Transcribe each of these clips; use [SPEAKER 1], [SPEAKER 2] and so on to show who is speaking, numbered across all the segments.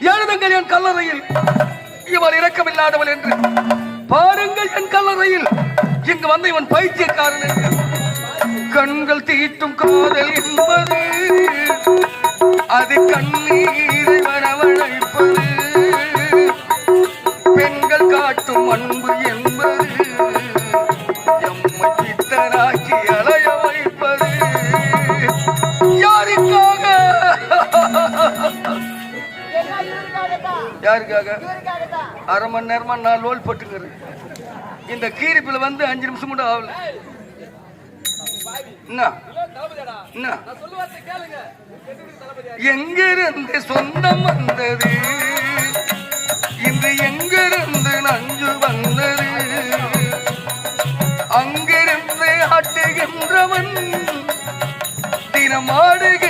[SPEAKER 1] எழுதுங்கள் என் கல்லறையில். இவள் இரக்கமில்லாதவள் என்று. பாருங்கள் என் கல்லறையில். இங்கு வந்த இவன் பைத்தியக்காரன் என்று. கண்கள் தீட்டும் காதல் என்பது. அது கண்ணு யாருக்காக? அரை மணி நேரமா நான் லோல் போட்டுங்கிறது இந்த கீரிப்பில் வந்து அஞ்சு நிமிஷம் கூட ஆகல. எங்கிருந்து சொந்தம் வந்தது? இன்று எங்கிருந்து நஞ்சு வந்தது? அங்கிருந்து ஆட்டுகின்றவன் தினமாடுகின்ற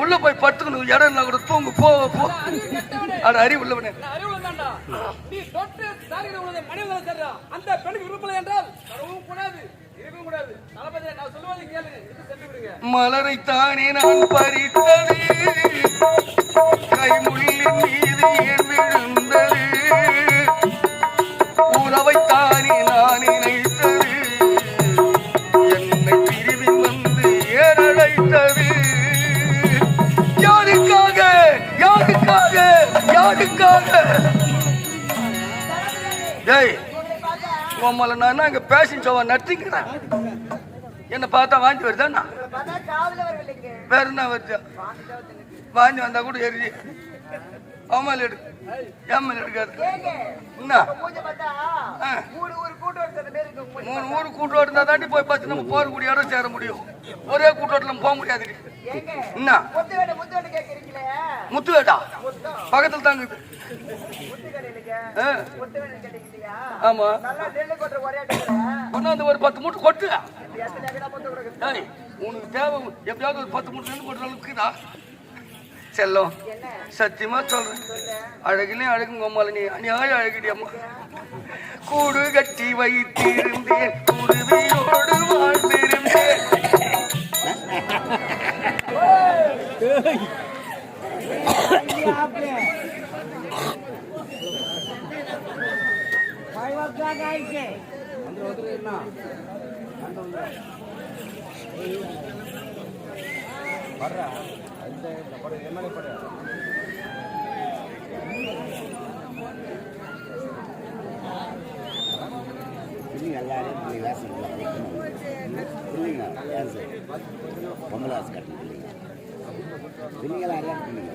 [SPEAKER 1] உள்ள போய் படுத்துக்கணும். இடம் இல்லை கூட தூங்கு போ போ. அட அறிவு உள்ளவனே.
[SPEAKER 2] அந்த பெண்ணுக்கு விருப்பம் என்றால் கூடாது விடுங்க.
[SPEAKER 1] மலரைத்தானே நான் பறித்தது? கைமுள்ளின் யாருக்காக? யாருக்காக? டேய் உம்மல நான் அங்க பேஷன் ஷோவா நடத்திக்கிறேன் என்ன பார்த்தா வாங்கி வருதாண்ணா வேற என்ன வருது? வாங்கி வந்தா கூட எரி. அம்மால் எடு. ஏமல் எடுக்காது. என்ன?
[SPEAKER 3] மூணு ஊர் கூட்டம்
[SPEAKER 1] கூட்டோடு இருந்தா தாண்டி போய் பார்த்து நம்ம போகக்கூடிய இடம் சேர முடியும். ஒரே கூட்டோட்டில் போக முடியாது என்ன?
[SPEAKER 3] முத்து.
[SPEAKER 1] வேட்டா பக்கத்தில் தாங்க ஆமா.
[SPEAKER 3] கொட்டுற ஒரே
[SPEAKER 1] பத்து மூட்டை கொட்டு. உனக்கு தேவை எப்படியாவது ஒரு பத்து மூட்டை நெல் கொட்டுற அளவுக்கு இருக்குதா? செல்லம். சத்தியமா சொல்றேன். அழகிலே அழகும் கோமால நீ அநியாய அழகிடி அம்மா. கூடு கட்டி வைத்திருந்தேன். குருவியோடு
[SPEAKER 4] பிள்ளைங்க எல்லாரும் பிள்ளைங்க வேசம் பிள்ளைங்க வேசம் பொம்பளை வேசம் கட்டணும் பிள்ளைங்க பிள்ளைங்க பிள்ளைங்க